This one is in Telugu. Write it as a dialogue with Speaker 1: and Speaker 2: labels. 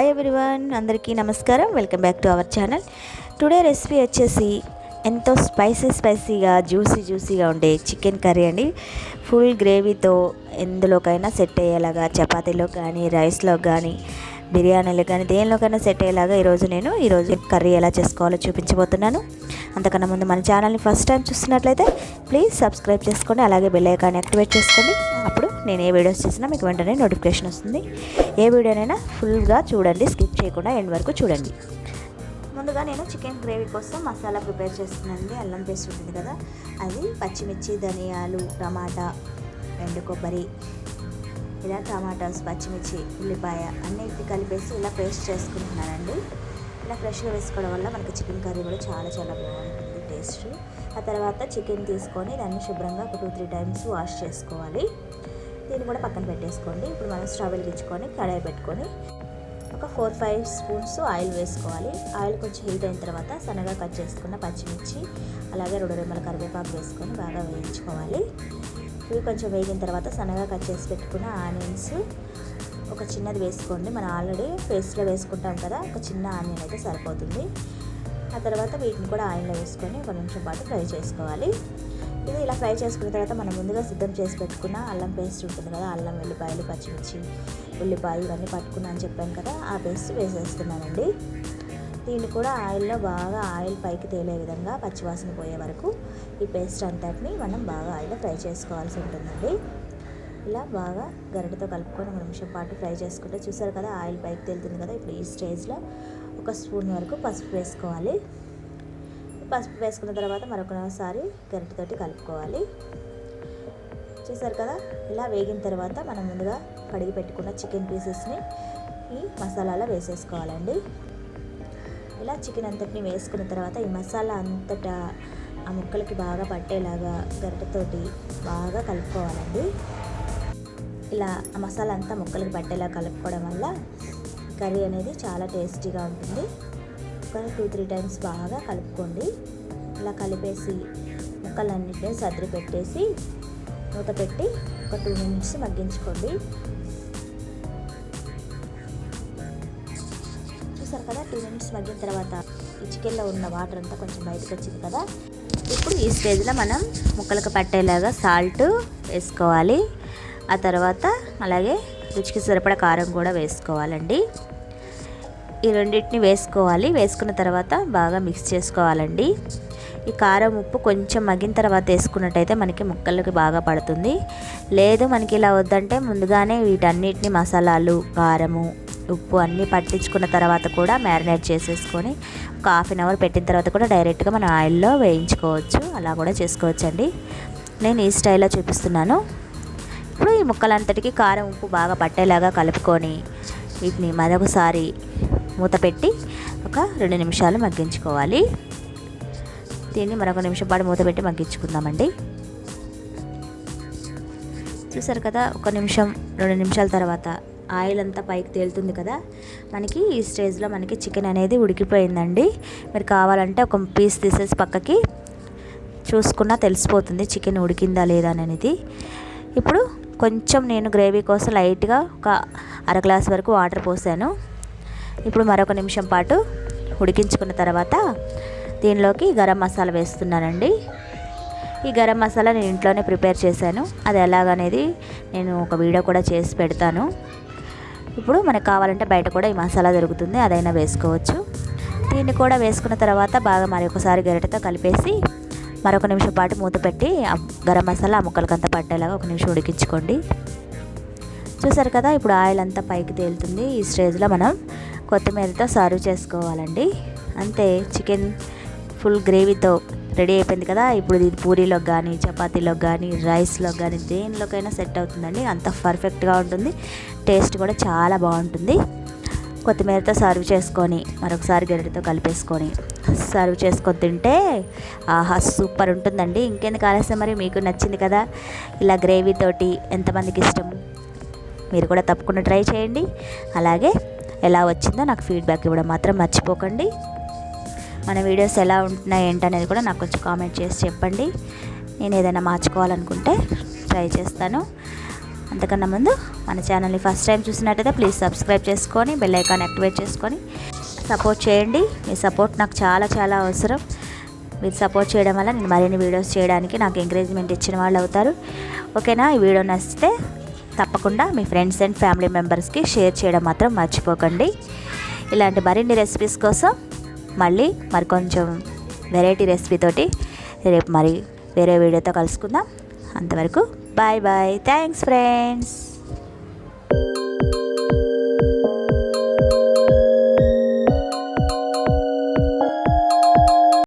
Speaker 1: హాయ్ ఎవ్రీవన్ అందరికీ నమస్కారం. Welcome back to our channel today recipe వచ్చేసి ఎంతో స్పైసీ స్పైసీగా జ్యూసీ జ్యూసీగా ఉండే చికెన్ కర్రీ అండి. ఫుల్ గ్రేవీతో ఎందులోకైనా సెట్ అయ్యేలాగా చపాతీలో కానీ రైస్లో కానీ బిర్యానీలో కానీ దేనిలోకైనా సెట్ అయ్యేలాగా ఈరోజు నేను ఈరోజు కర్రీ ఎలా చేసుకోవాలో చూపించబోతున్నాను. అంతకన్నా ముందు మన ఛానల్ని ఫస్ట్ టైం చూస్తున్నట్లయితే ప్లీజ్ సబ్స్క్రైబ్ చేసుకోండి అలాగే బెల్ ఐకాన్ యాక్టివేట్ చేసుకోండి. అప్పుడు నేను ఏ వీడియోస్ చేసినా మీకు వెంటనే నోటిఫికేషన్ వస్తుంది. ఏ వీడియోనైనా ఫుల్గా చూడండి స్కిప్ చేయకుండా ఎండ్ వరకు చూడండి. ముందుగా నేను చికెన్ గ్రేవీ కోసం మసాలా ప్రిపేర్ చేస్తున్నానండి. అల్లం పేస్ట్ ఉంటుంది కదా అది పచ్చిమిర్చి ధనియాలు టమాటా ఎండు కొబ్బరి ఇలా టమాటాస్ పచ్చిమిర్చి ఉల్లిపాయ అన్నిటి కలిపేసి ఇలా పేస్ట్ చేసుకుంటున్నానండి. ఇలా ఫ్రెష్గా వేసుకోవడం వల్ల మనకి చికెన్ కర్రీ కూడా చాలా చాలా బాగుంటుంది టేస్ట్. ఆ తర్వాత చికెన్ తీసుకొని దాన్ని శుభ్రంగా ఒక టూ త్రీ టైమ్స్ వాష్ చేసుకోవాలి. దీన్ని కూడా పక్కన పెట్టేసుకోండి. ఇప్పుడు మనం స్టవ్ వెలిగించుకొని కడాయి పెట్టుకొని ఒక ఫోర్ ఫైవ్ స్పూన్స్ ఆయిల్ వేసుకోవాలి. ఆయిల్ కొంచెం హీట్ అయిన తర్వాత సన్నగా కట్ చేసుకున్న పచ్చిమిర్చి అలాగే రెండు రెమ్మల కరివేపాకు వేసుకొని బాగా వేయించుకోవాలి. ఇవి కొంచెం వేగిన తర్వాత సన్నగా కట్ చేసి పెట్టుకున్న ఆనియన్స్ ఒక చిన్నది వేసుకోండి. మనం ఆల్రెడీ పేస్ట్లో వేసుకుంటాం కదా ఒక చిన్న ఆనియన్ అయితే సరిపోతుంది. ఆ తర్వాత వీటిని కూడా ఆయిల్లో వేసుకొని ఒక నిమిషం పాటు ఫ్రై చేసుకోవాలి. ఇది ఇలా ఫ్రై చేసుకున్న తర్వాత మనం ముందుగా సిద్ధం చేసి పెట్టుకున్న అల్లం పేస్ట్ ఉంటుంది కదా అల్లం వెల్లిపాయలు పచ్చిమిర్చి ఉల్లిపాయలు ఇవన్నీ పట్టుకున్నా అని చెప్పాను కదా ఆ పేస్ట్ వేసేస్తున్నానండి. దీన్ని కూడా ఆయిల్లో బాగా ఆయిల్ పైకి తేలే విధంగా పచ్చివాసన పోయే వరకు ఈ పేస్ట్ అంతటిని మనం బాగా ఆయిల్లో ఫ్రై చేసుకోవాల్సి ఉంటుందండి. ఇలా బాగా గరిటతో కలుపుకొని ఒక నిమిషం పాటు ఫ్రై చేసుకుంటే చూసారు కదా ఆయిల్ పైకి తేలుతుంది కదా. ఇప్పుడు ఈ స్టేజ్లో ఒక స్పూన్ వరకు పసుపు వేసుకోవాలి. పసుపు వేసుకున్న తర్వాత మరొకసారి గరిటతోటి కలుపుకోవాలి. చూసారు కదా ఇలా వేగిన తర్వాత మనం ముందుగా కడిగి పెట్టుకున్న చికెన్ పీసెస్ని ఈ మసాలాలో వేసేసుకోవాలండి. ఇలా చికెన్ అంతటిని వేసుకున్న తర్వాత ఈ మసాలా అంతటా ఆ ముక్కలకి బాగా పట్టేలాగా గరిటతోటి బాగా కలుపుకోవాలండి. ఇలా ఆ మసాలా అంతా ముక్కలకి పట్టేలా కలుపుకోవడం వల్ల కర్రీ అనేది చాలా టేస్టీగా ఉంటుంది. ఒక టూ త్రీ టైమ్స్ బాగా కలుపుకోండి. ఇలా కలిపేసి ముక్కలన్నింటినీ సర్ది పెట్టేసి మూత పెట్టి ఒక టూ మినిట్స్ మగ్గించుకోండి. టూ మినిట్స్ మగ్గిన తర్వాత ఈ చికెన్లో ఉన్న వాటర్ అంతా కొంచెం బయటకు వచ్చింది కదా. ఇప్పుడు ఈ స్టేజ్లో మనం ముక్కలకు పట్టేలాగా సాల్ట్ వేసుకోవాలి. ఆ తర్వాత అలాగే రుచికి సరిపడ కారం కూడా వేసుకోవాలండి. ఈ రెండింటిని వేసుకోవాలి. వేసుకున్న తర్వాత బాగా మిక్స్ చేసుకోవాలండి. ఈ కారం ఉప్పు కొంచెం మగ్గిన తర్వాత వేసుకున్నట్టయితే మనకి ముక్కలకి బాగా పడుతుంది. లేదు మనకి ఇలా వద్దంటే ముందుగానే వీటన్నిటిని మసాలాలు కారము ఉప్పు అన్నీ పట్టించుకున్న తర్వాత కూడా మ్యారినేట్ చేసేసుకొని ఒక హాఫ్ అన్ అవర్ పెట్టిన తర్వాత కూడా డైరెక్ట్గా మనం ఆయిల్లో వేయించుకోవచ్చు. అలా కూడా చేసుకోవచ్చు అండి నేను ఈ స్టైల్లో చూపిస్తున్నాను. ఇప్పుడు ఈ ముక్కలంతటికి కారం ఉప్పు బాగా పట్టేలాగా కలుపుకొని వీటిని మరొకసారి మూత పెట్టి ఒక రెండు నిమిషాలు మగ్గించుకోవాలి. దీన్ని మరొక నిమిషం పాటు మూత పెట్టి మగ్గించుకుందామండి. చూసారు కదా ఒక నిమిషం రెండు నిమిషాల తర్వాత ఆయిల్ అంతా పైకి తేలుతుంది కదా మనకి ఈ స్టేజ్లో మనకి చికెన్ అనేది ఉడికిపోయిందండి. మీరు కావాలంటే ఒక పీస్ తీసేసి పక్కకి చూసుకున్నా తెలిసిపోతుంది చికెన్ ఉడికిందా లేదా అనేది. ఇప్పుడు కొంచెం నేను గ్రేవీ కోసం లైట్గా ఒక అర గ్లాస్ వరకు వాటర్ పోసాను. ఇప్పుడు మరొక నిమిషం పాటు ఉడికించుకున్న తర్వాత దీనిలోకి గరం మసాలా వేస్తున్నానండి. ఈ గరం మసాలా నేను ఇంట్లోనే ప్రిపేర్ చేశాను. అది ఎలాగనేది నేను ఒక వీడియో కూడా చేసి పెడతాను. ఇప్పుడు మనకు కావాలంటే బయట కూడా ఈ మసాలా దొరుకుతుంది అదైనా వేసుకోవచ్చు. దీన్ని కూడా వేసుకున్న తర్వాత బాగా మరొకసారి గరిటతో కలిపేసి మరొక నిమిషం పాటు మూత పెట్టి గరం మసాలా ఆ ముక్కలకంతా పట్టేలాగా ఒక నిమిషం ఉడికించుకోండి. చూసారు కదా ఇప్పుడు ఆయిల్ అంతా పైకి తేలుతుంది. ఈ స్టేజ్లో మనం కొత్తిమీరతో సర్వ్ చేసుకోవాలండి. అంతే చికెన్ ఫుల్ గ్రేవీతో రెడీ అయిపోయింది కదా. ఇప్పుడు ఇది పూరీలోకి కానీ చపాతీలోకి కానీ రైస్లోకి కానీ దేనిలోకైనా సెట్ అవుతుందండి. అంత పర్ఫెక్ట్గా ఉంటుంది. టేస్ట్ కూడా చాలా బాగుంటుంది. కొత్తిమీరతో సర్వ్ చేసుకొని మరొకసారి గరిటతో కలిపేసుకొని సర్వ్ చేసుకొని తింటే ఆహా సూపర్ ఉంటుందండి. ఇంకెందుకు ఆలస్యం మరి? మీకు నచ్చింది కదా. ఇలా గ్రేవీతోటి ఎంతమందికి ఇష్టం? మీరు కూడా తప్పకుండా ట్రై చేయండి. అలాగే ఎలా వచ్చిందో నాకు ఫీడ్బ్యాక్ ఇవ్వడం మాత్రం మర్చిపోకండి. మన వీడియోస్ ఎలా ఉంటున్నాయి ఏంటనేది కూడా నాకు కొంచెం కామెంట్ చేసి చెప్పండి. నేను ఏదైనా మార్చుకోవాలనుకుంటే ట్రై చేస్తాను. అంతకన్నా ముందు మన ఛానల్ని ఫస్ట్ టైం చూసినట్టయితే ప్లీజ్ సబ్స్క్రైబ్ చేసుకొని బెల్ ఐకాన్ యాక్టివేట్ చేసుకొని సపోర్ట్ చేయండి. మీ సపోర్ట్ నాకు చాలా చాలా అవసరం. మీరు సపోర్ట్ చేయడం వల్ల నేను మరిన్ని వీడియోస్ చేయడానికి నాకు ఎంకరేజ్మెంట్ ఇచ్చిన వాళ్ళు అవుతారు. ఓకేనా? ఈ వీడియో నచ్చితే తప్పకుండా మీ ఫ్రెండ్స్ అండ్ ఫ్యామిలీ మెంబర్స్కి షేర్ చేయడం మాత్రం మర్చిపోకండి. ఇలాంటి మరిన్ని రెసిపీస్ కోసం మళ్ళీ మరి కొంచెం వెరైటీ రెసిపీతోటి రేపు మరి వేరే వీడియోతో కలుసుకుందాం. అంతవరకు బాయ్ బాయ్ థ్యాంక్స్ ఫ్రెండ్స్